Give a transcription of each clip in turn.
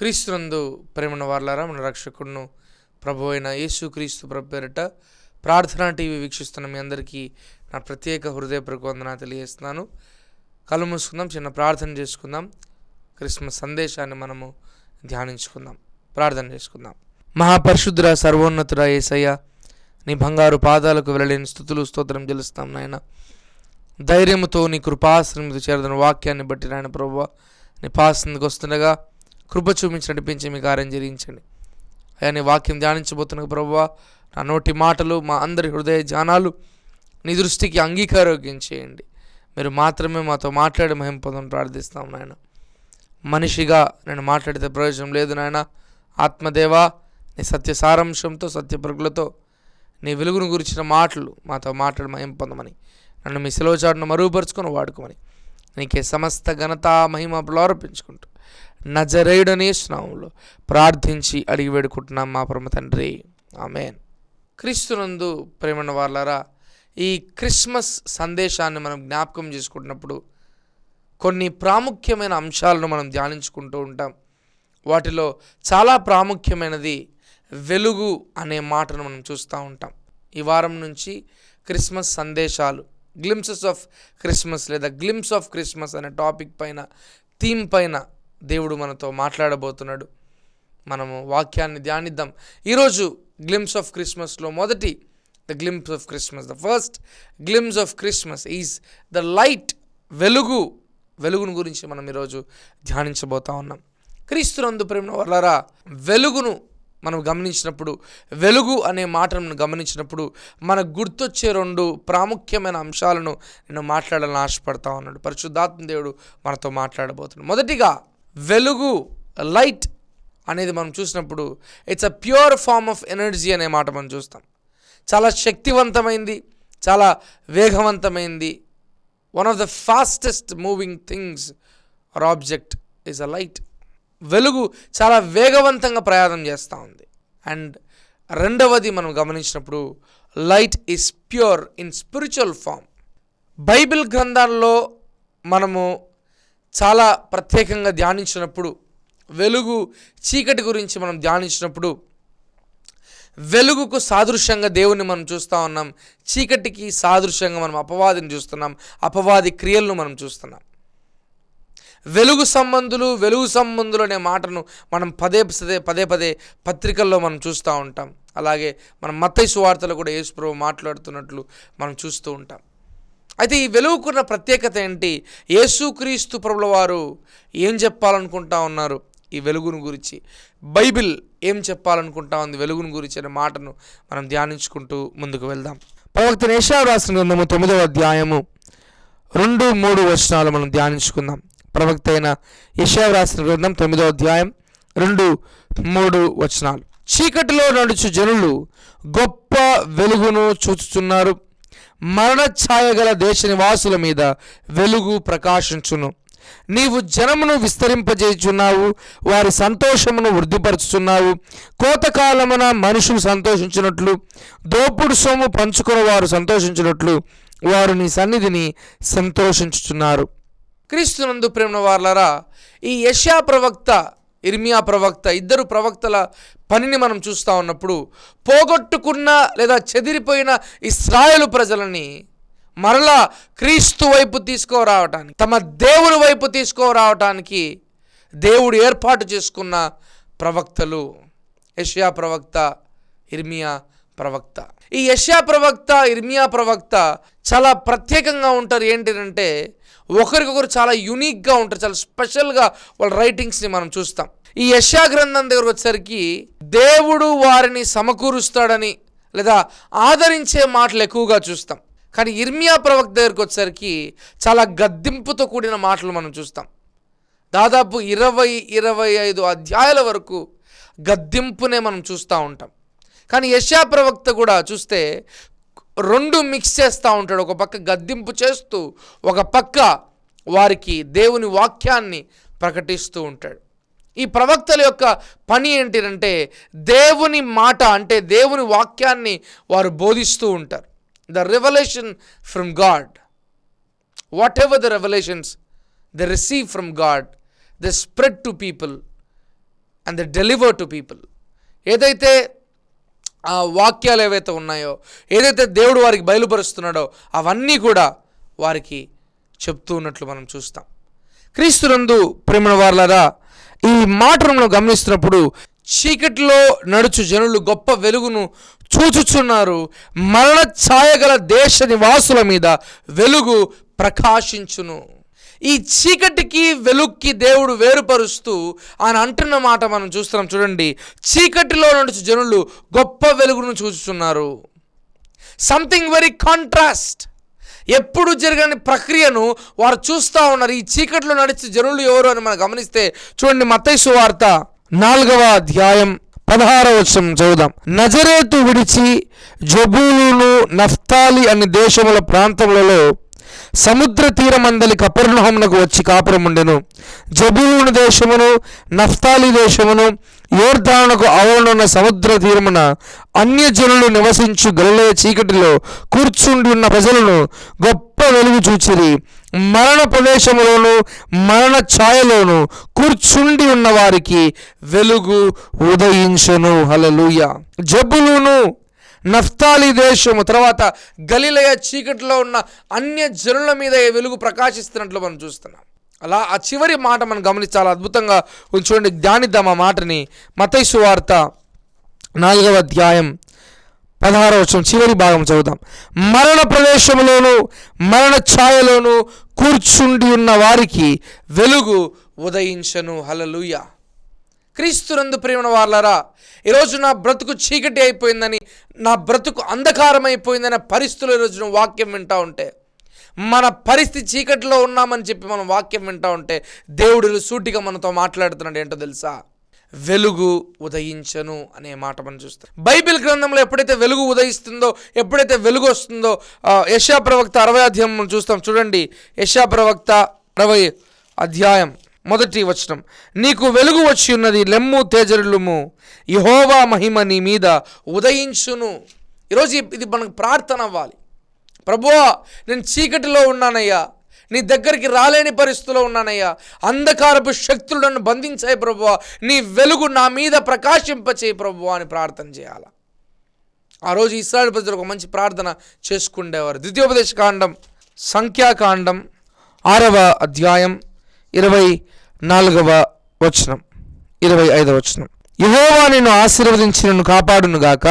క్రీస్తునందు ప్రేమను వార్లారా మన రక్షకుడును ప్రభు అయిన యేసు క్రీస్తు ప్రభు పేరిట ప్రార్థనా టీవీ వీక్షిస్తున్న మీ అందరికీ నా ప్రత్యేక హృదయపూర్వక వందన తెలియజేస్తున్నాను. కళ్ళు మూసుకుందాం చిన్న ప్రార్థన చేసుకుందాం. క్రిస్మస్ సందేశాన్ని మనము ధ్యానించుకుందాం ప్రార్థన చేసుకుందాం. మహాపరిశుద్ధుర సర్వోన్నతుడ ఏసయ్య నీ బంగారు పాదాలకు వెళ్ళలేని స్థుతులు స్తోత్రం చెల్లిస్తాం నాయన. ధైర్యముతో నీ కృపాశ్రమితో చేరదని వాక్యాన్ని బట్టి నాయన ప్రభు నీ పాసందుకు వస్తుండగా కృప చూపించి నడిపించి మీ కార్యం జరిగించండి. అయ్యా నీ వాక్యం ధ్యానించబోతున్న ప్రభువా నా నోటి మాటలు మా అందరి హృదయ జానాలు నీ దృష్టికి అంగీకారోగ్యం చేయండి. మీరు మాత్రమే మాతో మాట్లాడి మహిం పొందని ప్రార్థిస్తాం నాయన. మనిషిగా నేను మాట్లాడితే ప్రయోజనం లేదు నాయన. ఆత్మదేవా నీ సత్య సారాంశంతో సత్య ప్రగులతో నీ వెలుగును గురించిన మాటలు మాతో మాట్లాడి మహిం పొందమని నన్ను మీ సెలవు చాటును మరుగుపరుచుకొని వాడుకోమని నీకే సమస్త ఘనత మహిమ ఆరోపించుకుంటూ నజరేయుడనే స్నామంలో ప్రార్థించి అడిగి వేడుకుంటున్నాం మా పరమ తండ్రి. ఆమెన్. క్రీస్తునందు ప్రేమణ వాళ్ళారా ఈ క్రిస్మస్ సందేశాన్ని మనం జ్ఞాపకం చేసుకుంటున్నప్పుడు కొన్ని ప్రాముఖ్యమైన అంశాలను మనం ధ్యానించుకుంటూ ఉంటాం. వాటిలో చాలా ప్రాముఖ్యమైనది వెలుగు అనే మాటను మనం చూస్తూ ఉంటాం. ఈ వారం నుంచి క్రిస్మస్ సందేశాలు గ్లిమ్సెస్ ఆఫ్ క్రిస్మస్ లేదా గ్లిమ్స్ ఆఫ్ క్రిస్మస్ అనే టాపిక్ పైన థీమ్ పైన దేవుడు మనతో మాట్లాడబోతున్నాడు. మనము వాక్యాన్ని ధ్యానిద్దాం. ఈరోజు గ్లిమ్స్ ఆఫ్ క్రిస్మస్లో మొదటి the glimpse of Christmas the first glimpse of Christmas is the light వెలుగు వెలుగును గురించి మనం ఈరోజు ధ్యానించబోతా ఉన్నాం. క్రీస్తునందు ప్రేమ వల్లరా వెలుగును మనం గమనించినప్పుడు వెలుగు అనే మాటను గమనించినప్పుడు మనకు గుర్తొచ్చే రెండు ప్రాముఖ్యమైన అంశాలను నేను మాట్లాడాలని ఆశపడతా ఉన్నాడు. పరిశుద్ధాత్మ దేవుడు మనతో మాట్లాడబోతున్నాడు. మొదటిగా వెలుగు లైట్ అనేది మనం చూసినప్పుడు it's a pure form of energy అనే మాట మనం చూస్తాం. చాలా శక్తివంతమైంది చాలా వేగవంతమైంది. One of the fastest moving things or object is a light వెలుగు చాలా వేగవంతంగా ప్రయాణం చేస్తూ ఉంది. అండ్ రెండవది మనం గమనించినప్పుడు light is pure in spiritual form Bible గ్రంథాల్లో మనము చాలా ప్రత్యేకంగా ధ్యానించినప్పుడు వెలుగు చీకటి గురించి మనం ధ్యానించినప్పుడు వెలుగుకు సాదృశ్యంగా దేవుణ్ణి మనం చూస్తూ ఉన్నాం చీకటికి సాదృశ్యంగా మనం అపవాదిని చూస్తున్నాం అపవాది క్రియలను మనం చూస్తున్నాం. వెలుగు సంబంధులు వెలుగు సంబంధులు అనే మాటను మనం పదే పదే పదే పదే పత్రికల్లో మనం చూస్తూ ఉంటాం. అలాగే మనం మత్తైసు వార్తలు కూడా యేసుప్రభు మాట్లాడుతున్నట్లు మనం చూస్తూ ఉంటాం. అయితే ఈ వెలుగుకున్న ప్రత్యేకత ఏంటి? యేసుక్రీస్తు ప్రభుల వారు ఏం చెప్పాలనుకుంటా ఉన్నారు? ఈ వెలుగును గురించి. బైబిల్ ఏం చెప్పాలనుకుంటా ఉంది వెలుగును గురించి అనే మాటను మనం ధ్యానించుకుంటూ ముందుకు వెళ్దాం. ప్రవక్త నేషా రాసిన గ్రంథము తొమ్మిదవ అధ్యాయము రెండు మూడు వచనాలు మనం ధ్యానించుకుందాం. ప్రవక్త అయిన యశావ్ రాసిన గ్రంథం తొమ్మిదవ అధ్యాయం రెండు మూడు వచనాలు. చీకటిలో నడుచు జనులు గొప్ప వెలుగును చూచుచున్నారు. మరణ ఛాయ గల దేశ నివాసుల మీద వెలుగు ప్రకాశించును. నీవు జనమును విస్తరింపజేయుచున్నావు వారి సంతోషమును వృద్ధిపరుచుచున్నావు. కోతకాలమున మనుషులు సంతోషించినట్లు దోపుడు సొమ్ము పంచుకుని వారు సంతోషించినట్లు వారు నీ సన్నిధిని సంతోషించుచున్నారు. క్రీస్తునందు ప్రేమ వార్లరా ఈ యశా ప్రవక్త ఇర్మియా ప్రవక్త ఇద్దరు ప్రవక్తల పనిని మనం చూస్తూ ఉన్నప్పుడు పోగొట్టుకున్న లేదా చెదిరిపోయిన ఇస్రాయలు ప్రజలని మరలా క్రీస్తు వైపు తీసుకురావటానికి తమ దేవుని వైపు తీసుకురావటానికి దేవుడు ఏర్పాటు చేసుకున్న ప్రవక్తలు. యష్యా ప్రవక్త ఇర్మియా ప్రవక్త. ఈ యష్యా ప్రవక్త ఇర్మియా ప్రవక్త చాలా ప్రత్యేకంగా ఉంటారు. ఏంటంటే ఒకరికొకరు చాలా యూనిక్గా ఉంటారు చాలా స్పెషల్గా వాళ్ళ రైటింగ్స్ని మనం చూస్తాం. ఈ యశా గ్రంథం దగ్గర వచ్చేసరికి దేవుడు వారిని సమకూరుస్తాడని లేదా ఆదరించే మాటలు ఎక్కువగా చూస్తాం. కానీ ఇర్మియా ప్రవక్త దగ్గరికి వచ్చేసరికి చాలా గద్దింపుతో కూడిన మాటలు మనం చూస్తాం. దాదాపు ఇరవై ఇరవై ఐదు అధ్యాయాల వరకు గద్దింపునే మనం చూస్తూ ఉంటాం. కానీ యశా ప్రవక్త కూడా చూస్తే రెండు మిక్స్ చేస్తూ ఉంటాడు. ఒక పక్క గద్దింపు చేస్తూ ఒక పక్క వారికి దేవుని వాక్యాన్ని ప్రకటిస్తూ ఉంటాడు. ఈ ప్రవక్తల యొక్క పని ఏంటిదంటే దేవుని మాట అంటే దేవుని వాక్యాన్ని వారు బోధిస్తూ ఉంటారు. The revelation from God whatever the revelations the receive from God the spread to people and the deliver to people ఏదైతే ఆ వాక్యాలు ఏవైతే ఉన్నాయో ఏదైతే దేవుడు వారికి బయలుపరుస్తున్నాడో అవన్నీ కూడా వారికి చెప్తూ ఉన్నట్లు మనం చూస్తాం. క్రీస్తునందు ప్రేమణ వార్లరా ఈ మాటను మనం గమనిస్తున్నప్పుడు చీకటిలో నడుచు జనులు గొప్ప వెలుగును చూచుచున్నారు. మరణ ఛాయగల దేశ నివాసుల మీద వెలుగు ప్రకాశించును. ఈ చీకటికి వెలుక్కి దేవుడు వేరుపరుస్తూ ఆయన అంటున్న మాట మనం చూస్తున్నాం. చూడండి. చీకటిలో నడుచు జనులు గొప్ప వెలుగును చూస్తున్నారు. సంథింగ్ వెరీ కాంట్రాస్ట్ ఎప్పుడు జరగని ప్రక్రియను వారు చూస్తూ ఉన్నారు. ఈ చీకట్లో నడిచే జనులు ఎవరు అని మనం గమనిస్తే చూడండి మతైసు వార్త నాలుగవ అధ్యాయం పదహారవ వచనం చదువుదాం. నజరేతు విడిచి జబూలును నఫ్తాలి అనే దేశముల ప్రాంతములలో సముద్ర తీరమందలి కపర్ణహమునకు వచ్చి కాపురముండెను. జబూను దేశమును నఫ్తాలి దేశమును యోర్ధానుకు అవనున్న సముద్ర తీరమున అన్యజనులు నివసించు గలిలయ చీకటిలో కూర్చుండి ఉన్న ప్రజలను గొప్ప వెలుగు చూచిరి. మరణ ప్రదేశములోను మరణ ఛాయలోను కూర్చుండి ఉన్న వారికి వెలుగు ఉదయించను. హలలుయ జబ్బులును నఫ్తాలి దేశము తర్వాత గలిలయ చీకటిలో ఉన్న అన్య జనుల మీద వెలుగు ప్రకాశిస్తున్నట్లు మనం చూస్తున్నాం. అలా ఆ చివరి మాట మనం గమనించాలా. అద్భుతంగా చూడండి ధ్యానిద్దాం ఆ మాటని. మతైసు వార్త నాలుగవ అధ్యాయం పదహారవ వచనం చివరి భాగం చదువుదాం. మరణ ప్రదేశంలోను మరణ ఛాయలోను కూర్చుండి ఉన్న వారికి వెలుగు ఉదయించను. హలలుయ క్రీస్తునందు ప్రేమణ వాళ్ళరా ఈరోజు నా బ్రతుకు చీకటి అయిపోయిందని నా బ్రతుకు అంధకారం పరిస్థితులు ఈరోజు వాక్యం వింటా ఉంటే మన పరిస్థితి చీకటిలో ఉన్నామని చెప్పి మనం వాక్యం వింటా ఉంటే దేవుడు సూటిగా మనతో మాట్లాడుతున్నాడు ఏంటో తెలుసా? వెలుగు ఉదయించను అనే మాట మనం చూస్తాం బైబిల్ గ్రంథంలో ఎప్పుడైతే వెలుగు ఉదయిస్తుందో ఎప్పుడైతే వెలుగు వస్తుందో యశా ప్రవక్త అరవై అధ్యాయం మనం చూస్తాం. చూడండి యశా ప్రవక్త అరవై అధ్యాయం. మొదటి వచనం. నీకు వెలుగు వచ్చి ఉన్నది లెమ్ము తేజరులుము యహోవా మహిమ నీ మీద ఉదయించును. ఈరోజు ఇది మనకు ప్రార్థన అవ్వాలి. ప్రభువా నేను చీకటిలో ఉన్నానయ్యా. నీ దగ్గరికి రాలేని పరిస్థితిలో ఉన్నానయ్యా. అంధకారపు శక్తులు నన్ను బంధించాయి ప్రభువా. నీ వెలుగు నా మీద ప్రకాశింపచేయి ప్రభువా అని ప్రార్థన చేయాలి? ఆ రోజు ఇస్రాయల్ ప్రజలు ఒక మంచి ప్రార్థన చేసుకుండేవారు. ద్వితీయోపదేశ కాండం సంఖ్యాకాండం ఆరవ అధ్యాయం ఇరవై నాలుగవ వచనం ఇరవై ఐదవ వచనం. యహోవా నిన్ను ఆశీర్వదించి నిన్ను కాపాడునుగాక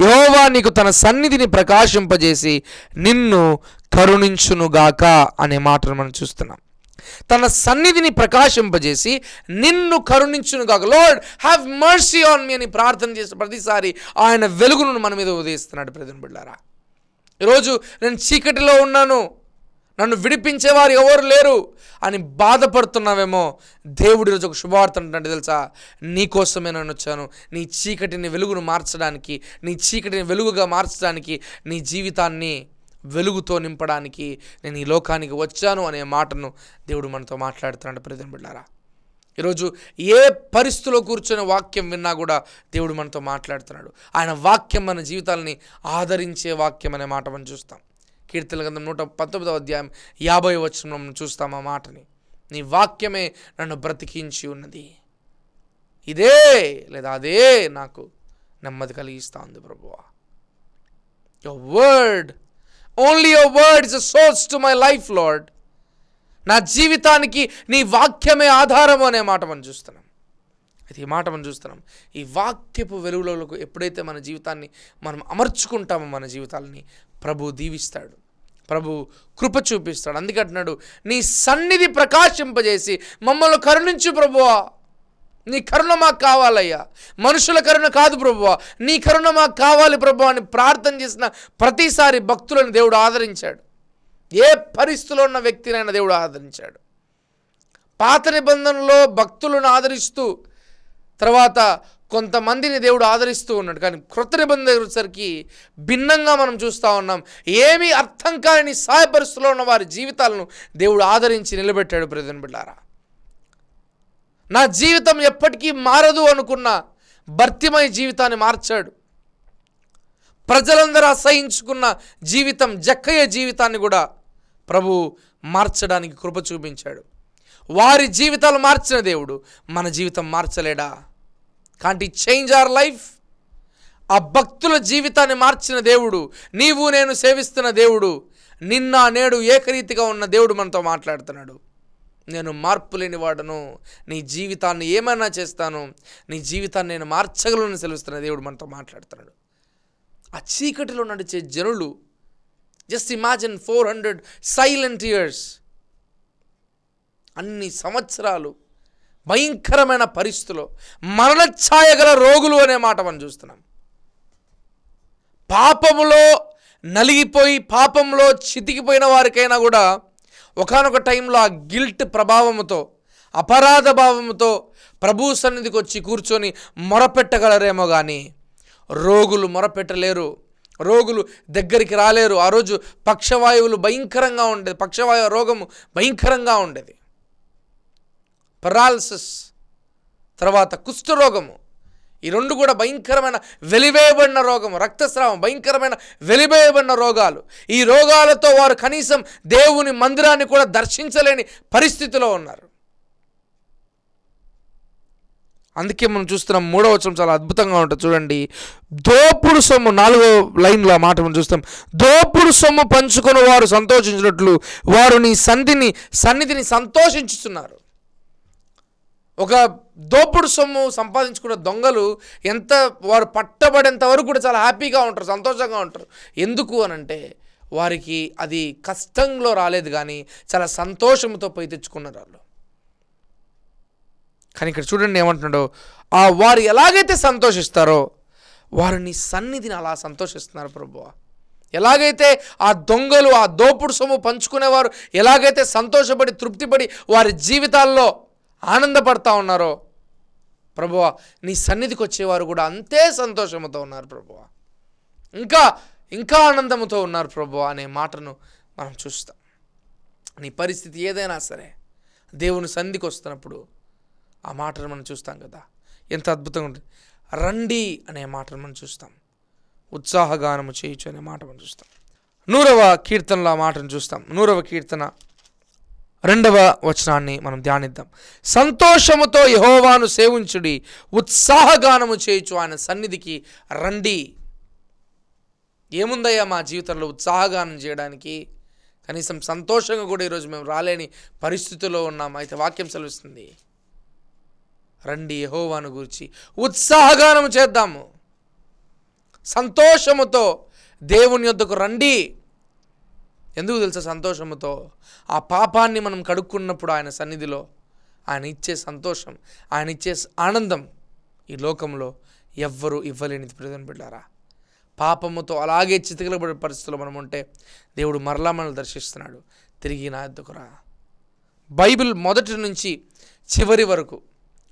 యహోవా నీకు తన సన్నిధిని ప్రకాశింపజేసి నిన్ను కరుణించునుగాక అనే మాటను మనం చూస్తున్నాం. తన సన్నిధిని ప్రకాశింపజేసి నిన్ను కరుణించునుగాక lord have mercy on me అని ప్రార్థన చేసిన ప్రతిసారి ఆయన వెలుగును మన మీద ఉదయిస్తున్నాడు ప్రజలు బిళ్ళారా ఈరోజు నేను చీకటిలో ఉన్నాను. నన్ను విడిపించేవారు ఎవరు లేరు అని బాధపడుతున్నావేమో. దేవుడి రోజు ఒక శుభవార్త అంటే తెలుసా? నీ కోసమే నేను వచ్చాను. నీ చీకటిని వెలుగును మార్చడానికి నీ చీకటిని వెలుగుగా మార్చడానికి నీ జీవితాన్ని వెలుగుతో నింపడానికి నేను ఈ లోకానికి వచ్చాను అనే మాటను దేవుడు మనతో మాట్లాడుతున్నాడు. ప్రజలు బిడ్డారా ఈరోజు ఏ పరిస్థితిలో కూర్చొని వాక్యం విన్నా కూడా దేవుడు మనతో మాట్లాడుతున్నాడు. ఆయన వాక్యం మన జీవితాలని ఆదరించే వాక్యం అనే మాట మనం చూస్తాం. కీర్తన గ్రంథం నూట పంతొమ్మిదవ అధ్యాయం యాభై వచనం చూస్తాం ఆ మాటని. నీ వాక్యమే నన్ను బ్రతికించి ఉన్నది. ఇదే లేదా అదే నాకు నెమ్మది కలిగిస్తా ఉంది ప్రభువా. Your word only your word is a source to my life Lord నా జీవితానికి నీ వాక్యమే ఆధారము అనే మాట మనం చూస్తున్నాం. అయితే ఈ మాట మనం చూస్తున్నాం. ఈ వాక్యపు వెలుగులకు ఎప్పుడైతే మన జీవితాన్ని మనం అమర్చుకుంటామో మన జీవితాలని ప్రభు దీవిస్తాడు. ప్రభు కృప చూపిస్తాడు. అందుకే అంటున్నాడు నీ సన్నిధి ప్రకాశింపజేసి మమ్మల్ని కరుణించు ప్రభువా. నీ కరుణ మాకు కావాలయ్యా. మనుషుల కరుణ కాదు ప్రభువా. నీ కరుణ మాకు కావాలి ప్రభు అని ప్రార్థన చేసిన ప్రతిసారి భక్తులను దేవుడు ఆదరించాడు. ఏ పరిస్థితిలో ఉన్న వ్యక్తినైనా దేవుడు ఆదరించాడు. పాత నిబంధనలో భక్తులను ఆదరిస్తూ తర్వాత కొంతమందిని దేవుడు ఆదరిస్తూ ఉన్నాడు. కానీ కృత నిబంధన దగ్గరసరికి భిన్నంగా మనం చూస్తూ ఉన్నాం. ఏమీ అర్థం కాని సహాయ పరిస్థితుల్లో ఉన్న వారి జీవితాలను దేవుడు ఆదరించి నిలబెట్టాడు ప్రజన్ బిడ్డారా. నా జీవితం ఎప్పటికీ మారదు అనుకున్న భర్తిమయ జీవితాన్ని మార్చాడు. ప్రజలందరూ అసహించుకున్న జీవితం జక్కయ్య జీవితాన్ని కూడా ప్రభు మార్చడానికి కృప చూపించాడు. వారి జీవితాలు మార్చిన దేవుడు మన జీవితం మార్చలేడా? కాంట్ చేంజ్ అవర్ లైఫ్ ఆ భక్తుల జీవితాన్ని మార్చిన దేవుడు నీవు నేను సేవిస్తున్న దేవుడు నిన్న నేడు ఏకరీతిగా ఉన్న దేవుడు మనతో మాట్లాడుతున్నాడు. నేను మార్పు లేని వాడను నీ జీవితాన్ని ఏమైనా చేస్తాను నీ జీవితాన్ని నేను మార్చగలను సెలవుస్తున్న దేవుడు మనతో మాట్లాడుతున్నాడు. ఆ చీకటిలో నడిచే జనులు just imagine four hundred silent years అన్ని సంవత్సరాలు భయంకరమైన పరిస్థితులు మరణఛాయ గల రోగులు అనే మాట మనం చూస్తున్నాం. పాపములో నలిగిపోయి పాపంలో చితికిపోయిన వారికైనా కూడా ఒకనొక టైంలో ఆ గిల్ట్ ప్రభావముతో అపరాధ భావముతో ప్రభు సన్నిధికి వచ్చి కూర్చొని మొరపెట్టగలరేమో కానీ రోగులు మొరపెట్టలేరు. రోగులు దగ్గరికి రాలేరు. ఆ రోజు పక్షవాయువులు భయంకరంగా ఉండేది. పక్షవాయు రోగము భయంకరంగా ఉండేది. పెరాలసిస్ తర్వాత కుష్ఠరోగము. ఈ రెండు కూడా భయంకరమైన వెలివేయబడిన రోగము. రక్తస్రావం భయంకరమైన వెలివేయబడిన రోగాలు. ఈ రోగాలతో వారు కనీసం దేవుని మందిరాన్ని కూడా దర్శించలేని పరిస్థితిలో ఉన్నారు. అందుకే మనం చూస్తున్నాం మూడవ వచనం చాలా అద్భుతంగా ఉంటుంది. చూడండి. దోపుడు సొమ్ము నాలుగో లైన్లో మాట మనం చూస్తాం. దోపుడు సొమ్ము పంచుకొని వారు సంతోషించినట్లు వారు నీ సంధిని సన్నిధిని సంతోషించుతున్నారు ఒక దోపుడు సొమ్ము సంపాదించుకున్న దొంగలు ఎంత వారు పట్టబడేంత వరకు కూడా చాలా హ్యాపీగా ఉంటారు సంతోషంగా ఉంటారు. ఎందుకు అనంటే వారికి అది కష్టంలో రాలేదు కానీ చాలా సంతోషంతో పోయి తెచ్చుకున్నారు వాళ్ళు. కానీ ఇక్కడ చూడండి ఏమంటున్నాడో ఆ వారు ఎలాగైతే సంతోషిస్తారో వారిని సన్నిధిని అలా సంతోషిస్తున్నారు ప్రభు ఎలాగైతే ఆ దొంగలు ఆ దోపుడు సొమ్ము పంచుకునేవారు ఎలాగైతే సంతోషపడి తృప్తిపడి వారి జీవితాల్లో ఆనందపడతా ఉన్నారో ప్రభువ? నీ సన్నిధికి వచ్చేవారు కూడా అంతే సంతోషంతో ఉన్నారు ప్రభువ. ఇంకా ఇంకా ఆనందంతో ఉన్నారు ప్రభువ అనే మాటను మనం చూస్తాం. నీ పరిస్థితి ఏదైనా సరే దేవుని సన్నిధికి వస్తున్నప్పుడు ఆ మాటను మనం చూస్తాం కదా. ఎంత అద్భుతంగా ఉంటుంది. రండి అనే మాటను మనం చూస్తాం. ఉత్సాహగానము చేయొచ్చు అనే మాట మనం చూస్తాం. నూరవ కీర్తనలో ఆ మాటను చూస్తాం. నూరవ కీర్తన రెండవ వచనాన్ని మనం ధ్యానిద్దాం. సంతోషముతో యహోవాను సేవించుడి ఉత్సాహగానము చేయొచ్చు ఆయన సన్నిధికి రండి. ఏముందయ్యా మా జీవితంలో ఉత్సాహగానం చేయడానికి? కనీసం సంతోషంగా కూడా ఈరోజు మేము రాలేని పరిస్థితిలో ఉన్నాం. అయితే వాక్యం సెలవిస్తుంది. రండి యహోవాను గురించి. ఉత్సాహగానం చేద్దాము. సంతోషముతో దేవుని యొద్దకు రండి. ఎందుకు తెలుసా సంతోషముతో? ఆ పాపాన్ని మనం కడుక్కున్నప్పుడు ఆయన సన్నిధిలో ఆయన ఇచ్చే సంతోషం ఆయన ఇచ్చే ఆనందం ఈ లోకంలో ఎవ్వరూ ఇవ్వలేనిది ప్రజలను పెట్టారా పాపముతో అలాగే చితికిలబడే పరిస్థితుల్లో మనం ఉంటే దేవుడు మరలా మనల్ని దర్శిస్తున్నాడు. తిరిగి నా ఎద్దుకురా బైబిల్ మొదటి నుంచి చివరి వరకు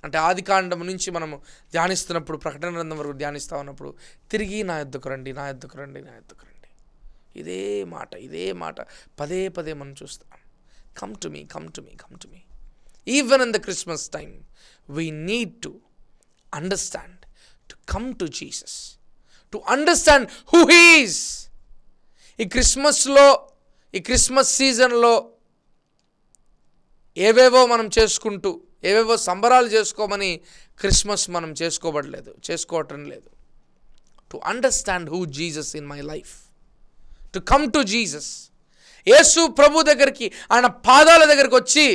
అంటే ఆది కాండం నుంచి మనము ధ్యానిస్తున్నప్పుడు ప్రకటన గ్రంథం వరకు ధ్యానిస్తూ ఉన్నప్పుడు తిరిగి నా ఎద్దుకు రండి నా ఎద్దుకు రండి నా ఎద్దుకు రండి. ఇదే మాట ఇదే మాట. పదే పదే మనం చూస్తాం. Come to me come to me come to me even in the Christmas time we need to understand to come to Jesus to understand who he's ఈ క్రిస్మస్లో ఈ క్రిస్మస్ సీజన్లో ఏవేవో మనం చేసుకుంటూ ఏవేవో సంబరాలు చేసుకోమని క్రిస్మస్ మనం చేసుకోబడలేదు చేసుకోవటం లేదు. To understand who Jesus in my life to come to Jesus Yesu ప్రభు దగ్గరికి ఆయన పాదాల దగ్గరికి వచ్చి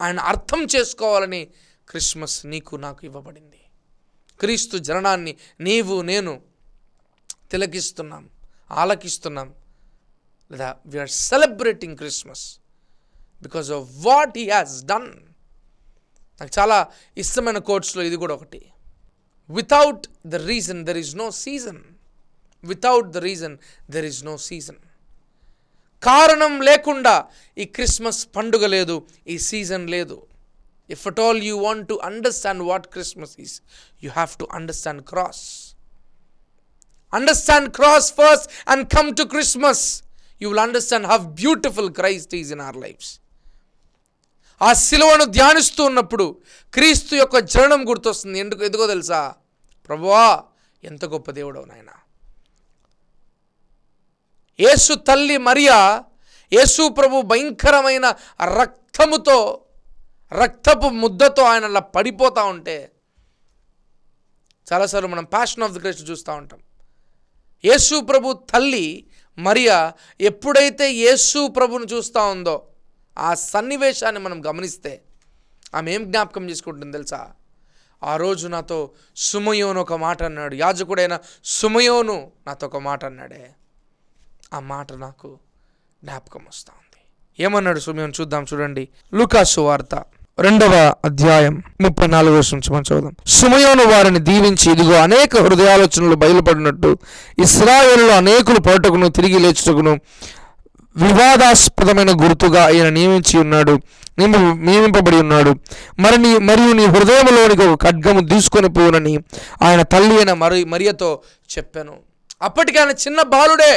ఆయన అర్థం చేసుకోవాలని క్రిస్మస్ నీకు నాకు ఇవ్వబడింది. క్రీస్తు జననాన్ని నీవు నేను తిలకిస్తున్నాం ఆలకిస్తున్నాం. లేదా we are celebrating Christmas because of what he has done నాకు చాలా ఇష్టమైన కోర్ట్స్లో ఇది కూడా ఒకటి. Without the reason there is no season without the reason there is no season కారణం లేకుండా ఈ క్రిస్మస్ పండుగ లేదు ఈ సీజన్ లేదు. If at all you want to understand what Christmas is you have to understand cross understand cross first and come to Christmas you will understand how beautiful Christ is in our lives ఆ శిలువను ధ్యానిస్తూ ఉన్నప్పుడు క్రీస్తు యొక్క జరణం గుర్తొస్తుంది. ఎందుకు ఎందుకో తెలుసా? ప్రభువా ఎంత గొప్ప దేవుడవు నాయనా. యేసు తల్లి మరియా యేసు ప్రభు భయంకరమైన రక్తముతో రక్తపు ముద్దతో ఆయన అలా పడిపోతూ ఉంటే చాలాసార్లు మనం ప్యాషన్ ఆఫ్ ది క్రైస్ట్ చూస్తూ ఉంటాం. యేసు ప్రభు తల్లి మరియా ఎప్పుడైతే యేసు ప్రభును చూస్తూ ఉందో ఆ సన్నివేశాన్ని మనం గమనిస్తే ఆమె ఏం జ్ఞాపకం చేసుకుంటుంది తెలుసా? ఆ రోజు నాతో సుమయోను ఒక మాట అన్నాడు. యాజకుడైన సుమయోను నాతో ఒక మాట అన్నాడే. ఆ మాట నాకు జ్ఞాపకం వస్తూ ఉంది ఏమన్నాడు సుమయోను? చూద్దాం చూడండి. లుకాసు వార్త రెండవ అధ్యాయం ముప్పై నాలుగు వర్షం నుంచి మనం సుమయోను వారిని దీవించి ఇదిగో అనేక హృదయాలోచనలు బయలుపడినట్టు ఇస్రాయేల్లో అనేకులు పోటకును తిరిగి లేచుటకును వివాదాస్పదమైన గుర్తుగా ఆయన నియమించి ఉన్నాడు నియమింపబడి ఉన్నాడు. మరి నీ మరియు నీ హృదయంలోనికి ఒక ఖడ్గము తీసుకొని పోనని ఆయన తల్లి అయిన మరి మరియతో చెప్పాను. అప్పటికి ఆయన చిన్న బాలుడే.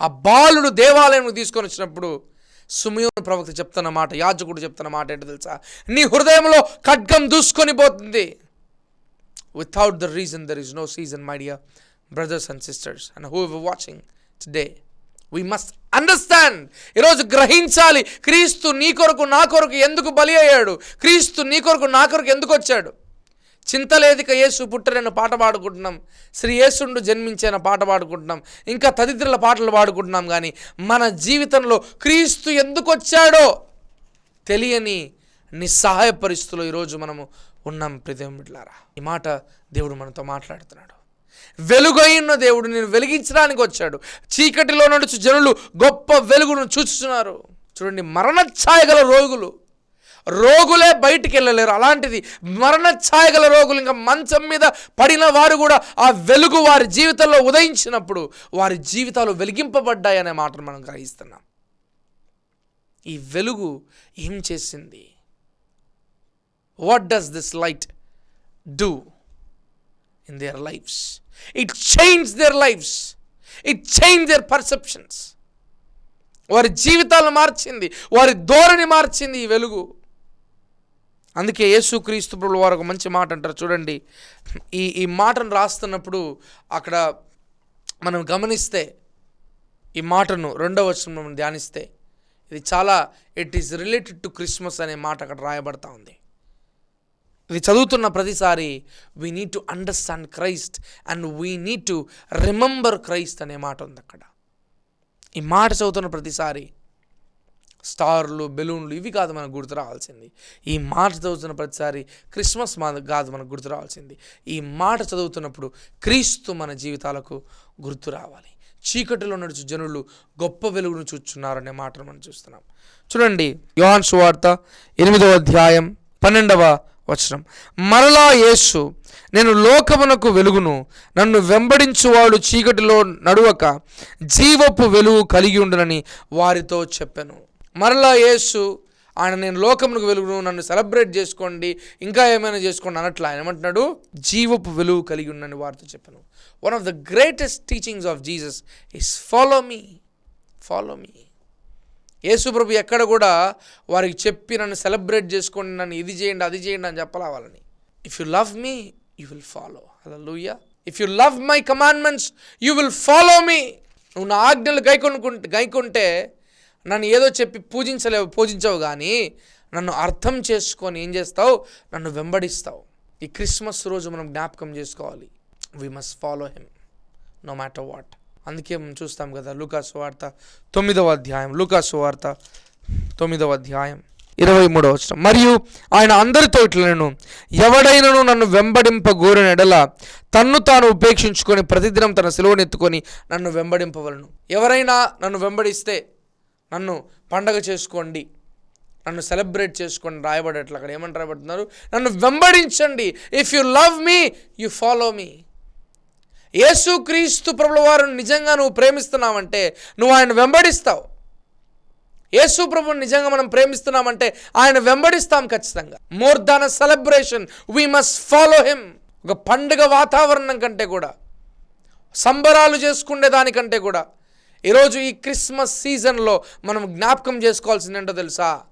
ఆ బాలుడు దేవాలయంలో తీసుకొని వచ్చినప్పుడు సుమయోను ప్రవక్త చెప్తున్న మాట యాజకుడు చెప్తున్న మాట ఏంటో తెలుసా? నీ హృదయంలో ఖడ్గం దూసుకొని పోతుంది. Without the reason there is no season my dear brothers and sisters and who watching today we must understand ఈరోజు గ్రహించాలి. క్రీస్తు నీ కొరకు నా కొరకు ఎందుకు బలి అయ్యాడు? క్రీస్తు నీ కొరకు నా కొరకు ఎందుకు వచ్చాడు? చింతలేదిక యేసు పుట్టరన్న పాట పాడుకుంటున్నాం. శ్రీ యేసుండు జన్మించిన పాట పాడుకుంటున్నాం. ఇంకా తదితరుల పాటలు పాడుకుంటున్నాం కానీ మన జీవితంలో క్రీస్తు ఎందుకు వచ్చాడో తెలియని నిస్సహాయ పరిస్థితుల్లో ఈరోజు మనము ఉన్నాం. ప్రిదేమిట్లారా ఈ మాట దేవుడు మనతో మాట్లాడుతున్నాడు. వెలుగైన దేవుడు నేను వెలిగించడానికి వచ్చాడు. చీకటిలో నడుచు జనులు గొప్ప వెలుగును చూస్తున్నారు చూడండి మరణ ఛాయగల రోగులు. రోగులే బయటికి వెళ్ళలేరు అలాంటిది మరణ ఛాయగల రోగులు ఇంకా మంచం మీద పడిన వారు కూడా ఆ వెలుగు వారి జీవితంలో ఉదయించినప్పుడు వారి జీవితాలు వెలిగింపబడ్డాయనే మాటను మనం గ్రహిస్తున్నాం. ఈ వెలుగు ఏం చేసింది? What does this light do in their lives it change their lives it change their perceptions వారి జీవితాలను మార్చింది. వారి ధోరణి మార్చింది ఈ వెలుగు. అందుకే యేసుక్రీస్తు ప్రభుల వారు ఒక మంచి మాట అంటారు. చూడండి ఈ ఈ మాటను రాస్తున్నప్పుడు అక్కడ మనం గమనిస్తే ఈ మాటను రెండవ వచనం మనం ధ్యానిస్తే ఇది చాలా it is related to Christmas అనే మాట అక్కడ రాయబడతా ఉంది. ఇది చదువుతున్న ప్రతిసారి we need to understand Christ and we need to remember Christ అనే మాట ఉంది అక్కడ. ఈ మాట చదువుతున్న ప్రతిసారి స్టార్లు బెలూన్లు ఇవి కాదు మనకు గుర్తు రావాల్సింది. ఈ మాట చదువుతున్న ప్రతిసారి క్రిస్మస్ మా కాదు మనకు గుర్తు రావాల్సింది. ఈ మాట చదువుతున్నప్పుడు క్రీస్తు మన జీవితాలకు గుర్తు రావాలి. చీకటిలో నడుచు జనులు గొప్ప వెలుగును చూచున్నారనే మాటను మనం చూస్తున్నాం. చూడండి యోహాన్ సువార్త ఎనిమిదవ అధ్యాయం పన్నెండవ వచనం. మరలా యేసు నేను లోకమునకు వెలుగును నన్ను వెంబడించువాడు చీకటిలో నడువక జీవపు వెలుగు కలిగి ఉండనని వారితో చెప్పాను. మరలా యేసు ఆయన నేను లోకమునకు వెలుగును నన్ను సెలబ్రేట్ చేసుకోండి ఇంకా ఏమైనా చేసుకోండి అన్నట్లు ఆయన ఏమంటున్నాడు? జీవపు వెలుగు కలిగి ఉండని వారితో చెప్పాను. One of the greatest teachings of Jesus is follow me follow me యేసుప్రభు ఎక్కడ కూడా వారికి చెప్పి నన్ను సెలబ్రేట్ చేసుకోండి నన్ను ఇది చేయండి అది చేయండి అని చెప్పాలా వాళ్ళని. If you love me you will follow hallelujah if you love my commandments you will follow me నువ్వు నా ఆజ్ఞలు గైకొనుకుంటే గైకుంటే నన్ను ఏదో చెప్పి పూజించలేవు పూజించవు కానీ నన్ను అర్థం చేసుకొని ఏం చేస్తావు? నన్ను వెంబడిస్తావు. ఈ క్రిస్మస్ రోజు మనం జ్ఞాపకం చేసుకోవాలి. We must follow him no matter what అందుకే మనం చూస్తాం కదా లూకాసు వార్త తొమ్మిదవ అధ్యాయం లూకాసు వార్త తొమ్మిదవ అధ్యాయం ఇరవై మూడవ వచ్చిన మరియు ఆయన అందరితో ఇట్లను ఎవడైనను నన్ను వెంబడింపగోరిన ఎడల తన్ను తాను ఉపేక్షించుకొని ప్రతిదినం తన సెలవునెత్తుకొని నన్ను వెంబడింపవలను. ఎవరైనా నన్ను వెంబడిస్తే నన్ను పండగ చేసుకోండి. నన్ను సెలబ్రేట్ చేసుకోండి. రాయబడేట్లు అక్కడ ఏమని రాయబడుతున్నారు? నన్ను వెంబడించండి. If you love me you follow me యేసుక్రీస్తు ప్రభుల వారిని నిజంగా నువ్వు ప్రేమిస్తున్నావంటే నువ్వు ఆయన వెంబడిస్తావు. యేసు ప్రభుని నిజంగా మనం ప్రేమిస్తున్నామంటే ఆయన వెంబడిస్తాం ఖచ్చితంగా. More than a celebration we must follow him ఒక పండుగ వాతావరణం కంటే కూడా సంబరాలు చేసుకునే దానికంటే కూడా ఈరోజు ఈ క్రిస్మస్ సీజన్లో మనం జ్ఞాపకం చేసుకోవాల్సింది ఏంటో తెలుసా?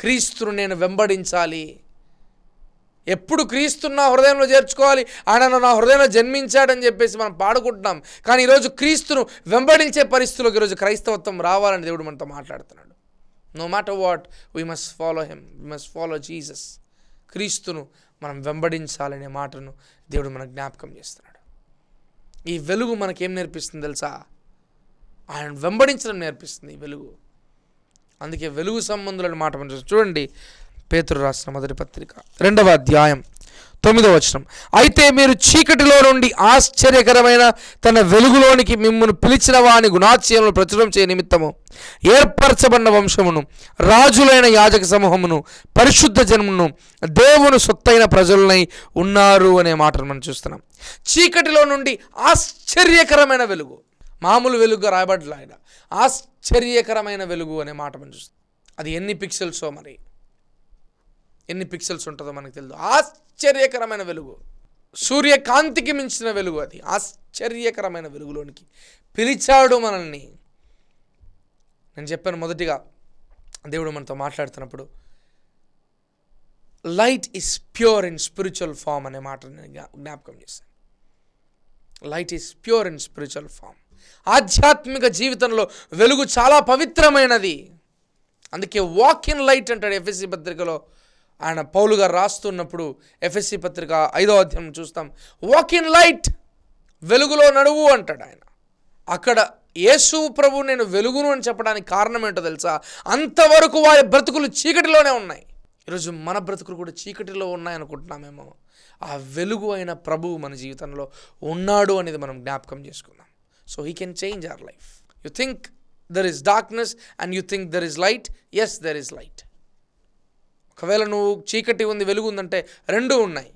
క్రీస్తును నేను వెంబడించాలి. ఎప్పుడు క్రీస్తును నా హృదయంలో చేర్చుకోవాలి? ఆయన నా హృదయంలో జన్మించాడని చెప్పేసి మనం పాడుకుంటున్నాం. కానీ ఈరోజు క్రీస్తును వెంబడించే పరిస్థితులకు ఈరోజు క్రైస్తవత్వం రావాలని దేవుడు మనతో మాట్లాడుతున్నాడు. No matter what we must follow him we must follow Jesus క్రీస్తును మనం వెంబడించాలనే మాటను దేవుడు మనకు జ్ఞాపకం చేస్తున్నాడు. ఈ వెలుగు మనకేం నేర్పిస్తుంది తెలుసా? ఆయన వెంబడించడం నేర్పిస్తుంది ఈ వెలుగు. అందుకే వెలుగు సంబంధులను మాట మనం చూడండి పేతురు రాసిన మొదటి పత్రిక రెండవ అధ్యాయం. తొమ్మిదవ వచనం. అయితే మీరు చీకటిలో నుండి ఆశ్చర్యకరమైన తన వెలుగులోనికి మిమ్మల్ని పిలిచిన వాని గుణాత్యములు ప్రచురం చేయ నిమిత్తము. ఏర్పరచబడిన వంశమును రాజులైన యాజక సమూహమును పరిశుద్ధ జన్మును దేవుని సొత్తైన ప్రజలనై ఉన్నారు అనే మాటను మనం చూస్తున్నాం. చీకటిలో నుండి ఆశ్చర్యకరమైన వెలుగు మామూలు వెలుగుగా రాయబడ్డలు ఆయన ఆశ్చర్యకరమైన వెలుగు అనే మాట మనం చూస్తాం అది ఎన్ని పిక్సెల్సో మరి. ఎన్ని పిక్సెల్స్ ఉంటుందో మనకు తెలియదు ఆశ్చర్యకరమైన వెలుగు. సూర్యకాంతికి మించిన వెలుగు అది. ఆశ్చర్యకరమైన వెలుగులోనికి పిలిచాడు మనల్ని. నేను చెప్పాను మొదటిగా దేవుడు మనతో మాట్లాడుతున్నప్పుడు light is pure in spiritual form అనే మాట నేను జ్ఞాపకం చేశాను. Light is pure in spiritual form ఆధ్యాత్మిక జీవితంలో వెలుగు చాలా పవిత్రమైనది. అందుకే వాక్ ఇన్ లైట్ అంటాడు ఎఫ్ఎస్సి పత్రికలో. ఆయన పౌలుగా రాస్తున్నప్పుడు ఎఫ్ఎస్సి పత్రిక ఐదో అధ్యాయం చూస్తాం. వాక్ ఇన్ లైట్ వెలుగులో నడువు అంటాడు ఆయన. అక్కడ యేసు ప్రభు నేను వెలుగును అని చెప్పడానికి కారణం ఏంటో తెలుసా? అంతవరకు వారి బ్రతుకులు చీకటిలోనే ఉన్నాయి. ఈరోజు మన బ్రతుకులు కూడా చీకటిలో ఉన్నాయనుకుంటున్నామేమో ఆ వెలుగు అయిన ప్రభువు మన జీవితంలో ఉన్నాడు అనేది మనం జ్ఞాపకం చేసుకుందాం. So he can change our life you think there is darkness and you think there is light yes there is light ఒకవేళ నువ్వు చీకటి ఉంది వెలుగు ఉందంటే రెండూ ఉన్నాయి.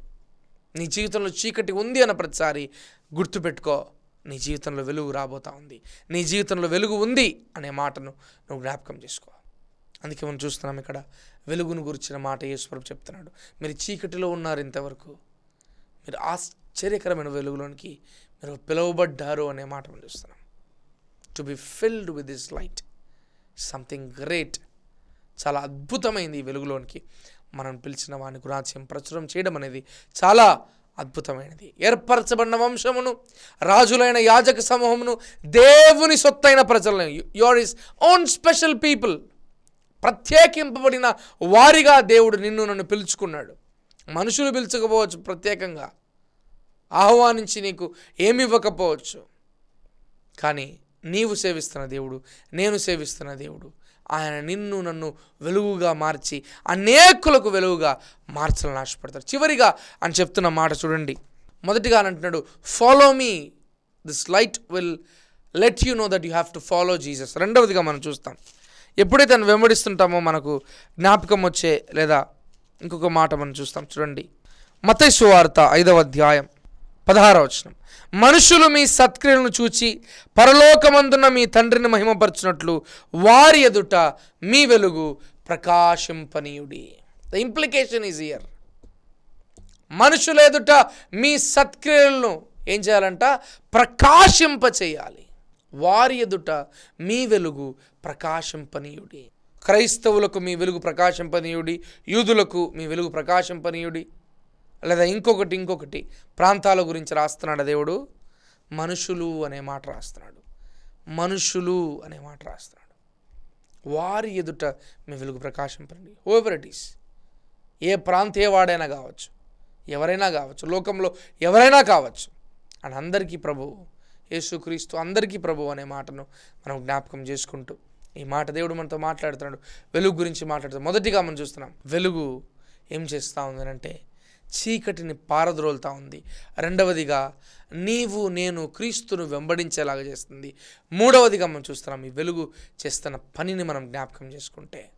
నీ జీవితంలో చీకటి ఉంది అన్న ప్రతిసారి గుర్తుపెట్టుకో నీ జీవితంలో వెలుగు రాబోతా ఉంది. నీ జీవితంలో వెలుగు ఉంది అనే మాటను నువ్వు జ్ఞాపకం చేసుకో. అందుకే మనం చూస్తున్నాం ఇక్కడ వెలుగును గురించిన మాట యేసుప్రభు చెప్తున్నాడు. మీరు చీకటిలో ఉన్నారు ఇంతవరకు. మీరు ఆశ్చర్యకరమైన వెలుగులోనికి మీరు పిలువబడ్డారు అనే మాట మనం చూస్తున్నాం. To be filled with this light something great చాలా అద్భుతమైంది ఈ వెలుగులోనికి. మనం పిలిచిన వాని గురాజ్యం ప్రచురం చేయడం అనేది చాలా అద్భుతమైనది. ఏర్పరచబడిన వంశమును రాజులైన యాజక సమూహమును దేవుని సొత్తైన ప్రజలను your is own special people. ప్రత్యేకింపబడిన వారిగా దేవుడు నిన్ను నన్ను పిలుచుకున్నాడు. మనుషులు పిలుచుకపోవచ్చు ప్రత్యేకంగా. ఆహ్వానించి నీకు ఏమి ఇవ్వకపోవచ్చు. కానీ నీవు సేవిస్తున్న దేవుడు నేను సేవిస్తున్న దేవుడు. ఆయన నిన్ను నన్ను వెలుగుగా మార్చి అనేకులకు వెలుగుగా మార్చాలని ఆశపడతారు. చివరిగా అని చెప్తున్న మాట చూడండి. మొదటిగా అని అంటున్నాడు follow me this light will let you know that you have to follow Jesus రెండవదిగా మనం చూస్తాం ఎప్పుడైతే తను వెంబడిస్తుంటామో మనకు జ్ఞాపకం వచ్చే లేదా ఇంకొక మాట మనం చూస్తాం. చూడండి. మతైసు వార్త ఐదవ అధ్యాయం. పదహారవచనం మనుషులు మీ సత్క్రియలను చూచి పరలోకమందున మీ తండ్రిని మహిమపరచునట్లు వారి ఎదుట మీ వెలుగు ప్రకాశింపనీయుడి. ద ఇంప్లికేషన్ ఈజ్ ఇయర్ మనుషుల ఎదుట మీ సత్క్రియలను ఏం చేయాలంట? ప్రకాశింప చేయాలి వారి ఎదుట మీ వెలుగు ప్రకాశింపనీయుడి. క్రైస్తవులకు మీ వెలుగు ప్రకాశింపనీయుడి యూదులకు మీ వెలుగు ప్రకాశింపనీయుడి. లేదా ఇంకొకటి ఇంకొకటి. ప్రాంతాల గురించి రాస్తున్నాడు దేవుడు. మనుషులు అనే మాట రాస్తున్నాడు. మనుషులు అనే మాట రాస్తున్నాడు. వారి ఎదుట మీ వెలుగు ప్రకాశింపండి. ఓవర్ ఇట్ ఈస్ ఏ కావచ్చు. ఎవరైనా కావచ్చు. లోకంలో ఎవరైనా కావచ్చు. అని అందరికీ ప్రభు యేసుక్రీస్తు అందరికీ ప్రభు అనే మాటను మనం జ్ఞాపకం చేసుకుంటూ ఈ మాట దేవుడు మనతో మాట్లాడుతున్నాడు. వెలుగు గురించి మాట్లాడుతున్నాడు మొదటిగా మనం చూస్తున్నాం. వెలుగు ఏం చేస్తూ ఉందనంటే అంటే చీకటిని పారద్రోలుతా ఉంది. రెండవదిగా నీవు నేను క్రీస్తును వెంబడించేలాగా చేస్తుంది. మూడవదిగా మనం చూస్తున్నాం ఈ వెలుగు చేస్తున్న పనిని మనం జ్ఞాపకం చేసుకుంటే.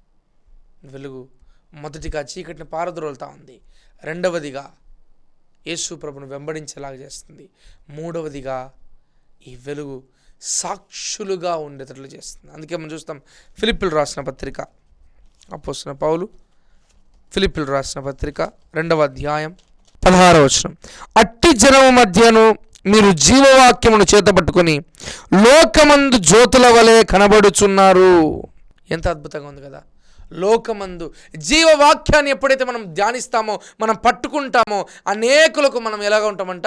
వెలుగు మొదటిగా చీకటిని పారద్రోలుతా ఉంది. రెండవదిగా యేసు ప్రభును వెంబడించేలాగా చేస్తుంది. మూడవదిగా ఈ వెలుగు సాక్షులుగా ఉండేటట్లు చేస్తుంది. అందుకే మనం చూస్తాం ఫిలిప్పులు రాసిన పత్రిక అపోసిన పౌలు ఫిలిప్పులు రాసిన పత్రిక రెండవ అధ్యాయం పదహారవ వచనం. అట్టి జనము మధ్యను మీరు జీవవాక్యమును చేతపట్టుకొని లోకమందు జ్యోతుల వలె కనబడుచున్నారు. ఎంత అద్భుతంగా ఉంది కదా. లోకమందు జీవవాక్యాన్ని ఎప్పుడైతే మనం ధ్యానిస్తామో మనం పట్టుకుంటామో అనేకులకు మనం ఎలాగ ఉంటామంట?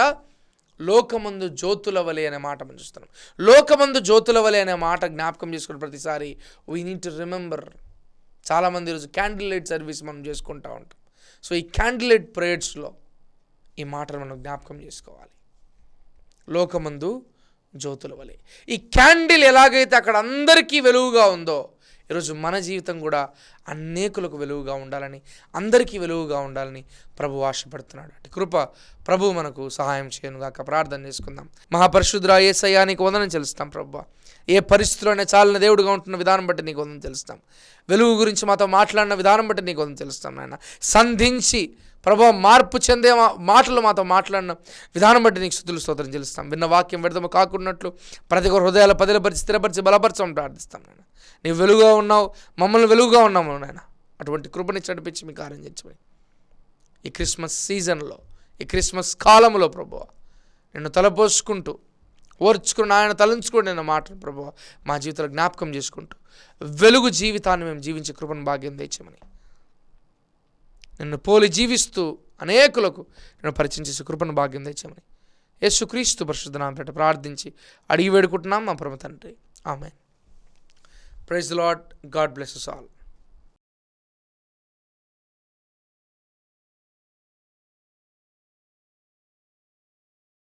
లోకమందు జ్యోతుల వలె అనే మాట మనం చూస్తున్నాం. లోకమందు జ్యోతుల వలె అనే మాట జ్ఞాపకం చేసుకున్న ప్రతిసారి వీ నీడ్ టు రిమెంబర్ చాలామంది ఈరోజు క్యాండిల్ లైట్ సర్వీస్ మనం చేసుకుంటూ ఉంటాం. సో ఈ క్యాండిలేట్ ప్రేయర్స్లో ఈ మాటలు మనం జ్ఞాపకం చేసుకోవాలి. లోకమందు జ్యోతుల వలె. ఈ క్యాండిల్ ఎలాగైతే అక్కడ అందరికీ వెలుగుగా ఉందో ఈరోజు మన జీవితం కూడా అనేకులకు వెలుగుగా ఉండాలని అందరికీ వెలుగుగా ఉండాలని ప్రభు ఆశపడుతున్నాడు. అటు కృప ప్రభు మనకు సహాయం చేయనుగాక. ప్రార్థన చేసుకుందాం. మహాపరిశుద్ర ఏ సయానికి వందనం చెల్లిస్తాం ప్రభు. ఏ పరిస్థితుల్లోనే చాలిన దేవుడుగా ఉంటున్న విధానం బట్టి నీకు వందనం తెలుస్తాం వెలుగు గురించి మాతో మాట్లాడిన విధానం బట్టి నీకు వందనం తెలుస్తాం నాయన. సంధించి ప్రభు మార్పు చెందే మా- మాటలు మాతో మాట్లాడిన విధానం బట్టి నీకు స్థుతులు స్తోత్రం చెల్లిస్తాం. విన్న వాక్యం విడదము కాకున్నట్లు ప్రతి ఒక్క హృదయాల పదిలపరిచి స్థిరపరిచి బలపరచమని ప్రార్థిస్తాం నాయన. నీ వెలుగుగా ఉన్నావు మమ్మల్ని వెలుగుగా ఉన్నాము నాయన. అటువంటి కృపని చడిపించి మీ కార్యం ఈ క్రిస్మస్ సీజన్లో ఈ క్రిస్మస్ కాలంలో ప్రభు నిన్ను తలపోసుకుంటూ ఓర్చుకుని ఆయన తలంచుకుని నేను మాటలు ప్రభు మా జీవితంలో జ్ఞాపకం చేసుకుంటూ వెలుగు జీవితాన్ని మేము జీవించే కృపను భాగ్యం తెచ్చామని నిన్ను పోలి జీవిస్తూ అనేకులకు నేను పరిచయం చేసే కృపను భాగ్యం తెచ్చామని యేసుక్రీస్తు పరిశుద్ధ నామపేట ప్రార్థించి అడిగి వేడుకుంటున్నాం మా ప్రభు తండ్రి. ఆమె praise Lord God bless all